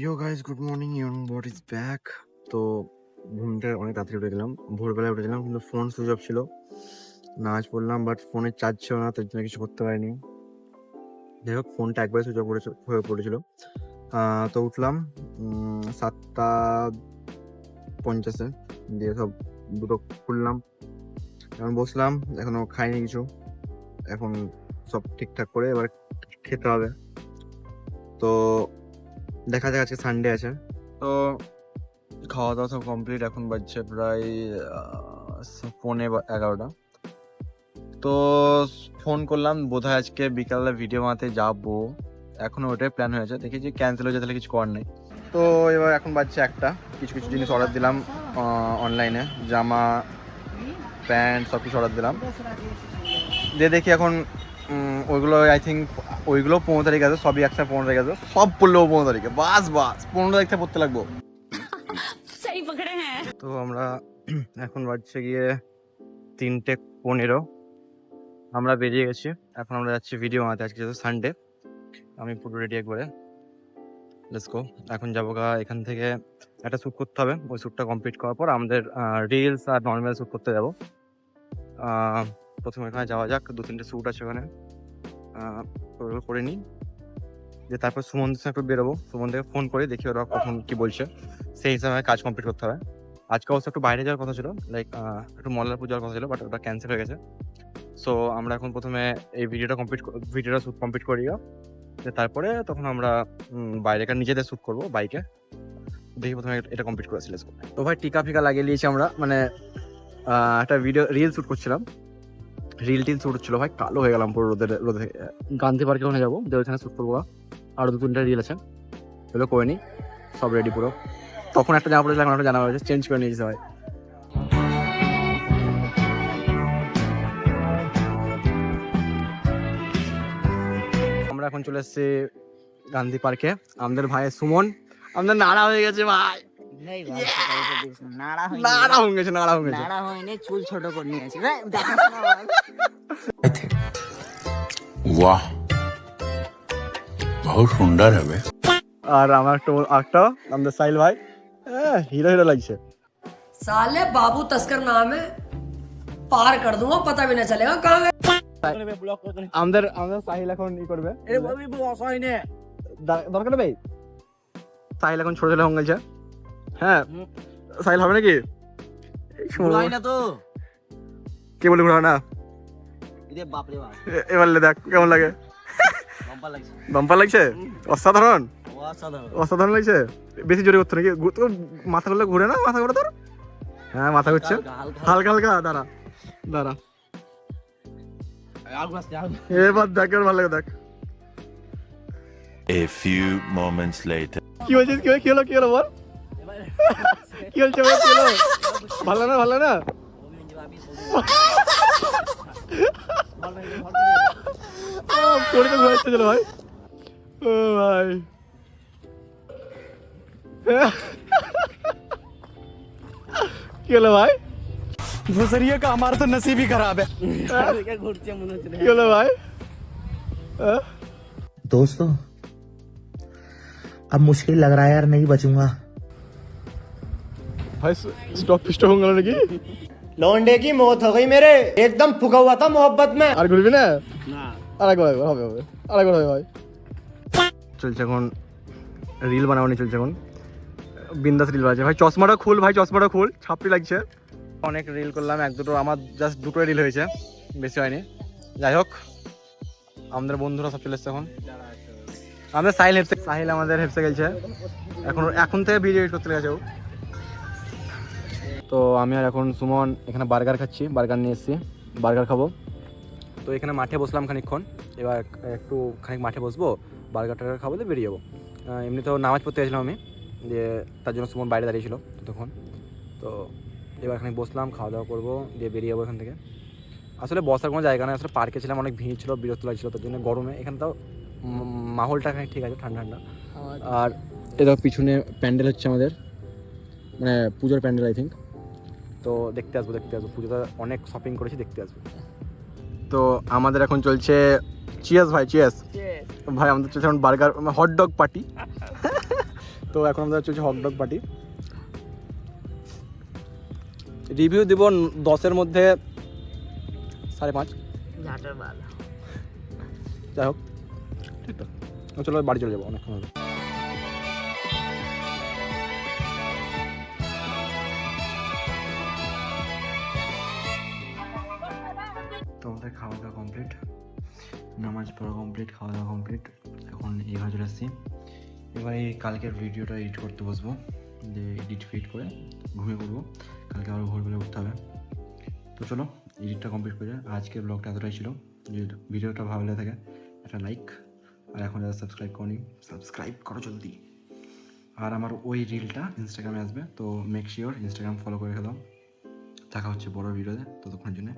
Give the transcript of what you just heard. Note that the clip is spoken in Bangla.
Yo guys good morning young bot is back তো ঘুমটা অনেক রাত্রে উঠে গেলাম। ভোরবেলায় উঠেছিলাম কিন্তু ফোন সুইচ অফ ছিল। নাচ পড়লাম বাট ফোনে চার্জ ছিল না, তার জন্য কিছু করতে পারিনি। যাই হোক ফোনটা একবারে সুইচ অফ হয়ে পড়েছিল। তো উঠলাম সাতটা পঞ্চাশে। দিয়ে সব দুটো খুললাম, এখন বসলাম, এখনও খাইনি কিছু। এখন সব ঠিকঠাক করে এবার খেতে হবে। তো দেখা যাক আজকে সানডে আছে। তো খাওয়া দাওয়া সব কমপ্লিট এখন বাজছে প্রায় পৌনে এগারোটা। তো ফোন করলাম, বোধহয় আজকে বিকালে ভিডিও বানাতে যাব। এখনও ওটাই প্ল্যান হয়েছে। দেখি যে ক্যান্সেল হয়ে তাহলে কিছু করার নেই। তো এবার এখন বাজছে একটা। কিছু কিছু জিনিস অর্ডার দিলাম অনলাইনে জামা প্যান্ট সব কিছু অর্ডার দিলাম। দিয়ে দেখি এখন ওইগুলো আই থিঙ্ক ওইগুলো পনেরো তারিখ আছে সবই একসাথে পনেরো তারিখ আছে সব পড়লেও পনেরো তারিখে। বাস বাস পনেরো তারিখ থেকে পড়তে লাগবো। হ্যাঁ। তো আমরা এখন বাড়ছে গিয়ে তিনটে পনেরো। আমরা বেরিয়ে গেছি এখন আমরা যাচ্ছি ভিডিও বানাতে আজকে যেহেতু সানডে আমি পুরো রেডি একবারে। লেসকো এখন যাব গা এখান থেকে একটা শ্যুট করতে হবে ওই শ্যুটটা কমপ্লিট করার পর আমাদের রিলস আর নর্মাল শ্যুট করতে যাব। প্রথমে এখানে যাওয়া যাক, দু তিনটে শ্যুট আছে ওখানে। করে নিই। যে তারপর সুমনদের সঙ্গে একটু বেরোবো। সুমনদেরকে ফোন করে, দেখি ওরা কখন কি বলছে। সেই হিসাবে কাজ কমপ্লিট করতে হবে। আজকে অবশ্য একটু বাইরে যাওয়ার কথা ছিল লাইক একটু মল্লারপুর যাওয়ার কথা ছিল বাট ওটা ক্যান্সেল হয়ে গেছে। সো আমরা এখন প্রথমে এই ভিডিওটা কমপ্লিট ভিডিওটা শ্যুট কমপ্লিট করি যে তারপরে তখন আমরা বাইরেকার নিজেদের শ্যুট করব বাইকে দেখি প্রথমে এটা- কমপ্লিট করে সিলেক্ট তো ভাই, টিকা ফিকা লাগিয়ে নিয়েছি আমরা। মানে একটা ভিডিও রিল শ্যুট করছিলাম। রিল টিল শ্যুট হচ্ছিল ভাই কালো হয়ে গেলাম পুরো রোদের রোদে। গান্ধী পার্কে ওখানে যাব দিয়ে ওখানে শ্যুট করব। গা। আরও দু তিনটা রিল আছে। এগুলো করে নিই সব রেডি পুরো। তখন একটা জামা পড়েছিল এখন একটা জানা পড়েছে চেঞ্জ করে নিয়েছে ভাই আমরা এখন চলে এসেছি গান্ধী পার্কে। আমাদের ভাই সুমন আমাদের নাড়া হয়ে গেছে ভাই। নেই ভাই, সেটা বলতে দিস না। নাড়া হয়নি। নাড়া হয়ে গেছে নাড়া হয়ে গেছে নাড়া হয়নি, চুল ছোট করে নিয়েছি রে, দেখাস না ভাই। वाह बहुत सुंदर है बे আর আমার একটা একটা আমাদের সাইল ভাই হিরো হিরো লাগছে साले बाबू तस्कर नाम है पार कर दूंगा पता भी ना चलेगा कहाँ गए আমাদের আমাদের সাহিল এখন ই করবে দা- দরকার নেই সাহিল এখন ছোট ছেলে হয়ে গেছে হ্যাঁ। সাহিল হবে নাকি? না তো। কে বলে ঘুরা না রে বাপ। রে বাপ এবার লে দেখ কেমন লাগে? লম্বা লাগছে। অসাধারণ? অসাধারণ। অসাধারণ লাগছে? বেশি জোরে করতে নাকি? তোর মাথা করলে ঘুরে না? মাথা ঘুরে তোর? হ্যাঁ মাথা ঘুরছে। হালকা হালকা দাঁড়া। দাঁড়া। এবার দেখ এবার ভালো লাগে দেখ। A few moments later. কি হয়েছে? কি হলো- কি হলো? কি হলো? বল। কি হচ্ছে বল কি হলো ভালো না ভালো না পড়ে তো ঘুরাচ্ছে চলো ভাই ও ভাই কি হলো ভাই ঘুসরিয়ে का हमारा तो नसीब ही खराब है ঘুরছে মনে হচ্ছে কি হলো ভাই হ্যাঁ? दोस्तों अब मुश्किल लग रहा है यार नहीं बचूंगा ভাই স্টপ স্টপ হয়ে গেল নাকি लौंडे की मौत हो गई मेरे एकदम फुका हुआ था मोहब्बत में আর ঘুরবি না আর একবার একবার হবে হবে আর একবার হবে ভাই চলছে এখন রিল বানাবানি চলছে এখন বিন্দাস রিল বানাচ্ছে ভাই চশমাটা খুল ভাই চশমাটা খুল ছাপড়ি লাগছে অনেক রিল করলাম এক দুটো আমার জাস্ট দুটো রিল হয়েছে বেশি হয়নি যাই হোক আমাদের বন্ধুরা সব চলে এসছে এখন আমাদের সাহিল হেপসে সাহিল আমাদের হেপসে গেছে এখন এখন থেকে ভিডিও এডিট করতে গেছে ও তো আমি আর এখন সুমন এখানে বার্গার খাচ্ছি বার্গার নিয়ে এসেছি বার্গার খাব। তো এখানে মাঠে বসলাম খানিকক্ষণ এবার একটু খানিক মাঠে বসবো বার্গার টার্গার খাব দিয়ে বেরিয়ে যাব। এমনি তো নামাজ পড়তে গেছিলাম আমি দিয়ে তার জন্য সুমন বাইরে দাঁড়িয়েছিল তখন তো এবার খানিক বসলাম খাওয়া দাওয়া করব দিয়ে বেরিয়ে যাব এখান থেকে। আসলে বসার কোনো জায়গা নেই আসলে পার্কে ছিলাম অনেক ভিড় ছিল বিরক্ত লাগছিল তার জন্য গরমে। এখানে তাও মাহলটা খানিক ঠিক আছে ঠান্ডা ঠান্ডা। আর এটা পিছনে প্যান্ডেল হচ্ছে আমাদের মানে পুজোর প্যান্ডেল আই থিঙ্ক তো দেখতে আসব দেখতে আসব। পুজোটা অনেক শপিং করেছি দেখতে আসব। তো আমাদের এখন চলছে চিয়াস ভাই চিয়াস ভাই আমাদের চলছে এখন বার্গার হট ডগ পার্টি তো এখন আমাদের চলছে হট ডগ পার্টি রিভিউ দিব দশের মধ্যে সাড়ে পাঁচ। যাই হোক। ঠিক চলো বাড়ি চলে যাব অনেকক্ষণ নামাজ পড়া কমপ্লিট খাওয়া দাওয়া কমপ্লিট এখন এই ঘরে চলে আসছি। এবার এই কালকের ভিডিওটা এডিট করতে বসবো, যে এডিট ফিট করে ঘুমিয়ে পড়ব। কালকে আবার ভোরবেলা উঠতে হবে। তো চলো এডিটটা কমপ্লিট করে আজকের ব্লগটা এতটাই ছিল। যদি ভিডিওটা ভালো লেগে থাকে, একটা লাইক আর এখন যারা সাবস্ক্রাইব করনি সাবস্ক্রাইব করো জলদি। আর আমার ওই রিলটা ইনস্টাগ্রামে আসবে, তো মেক শিওর ইনস্টাগ্রাম ফলো করে দাও। দেখা হচ্ছে বড় ভিডিওতে ততক্ষণের জন্য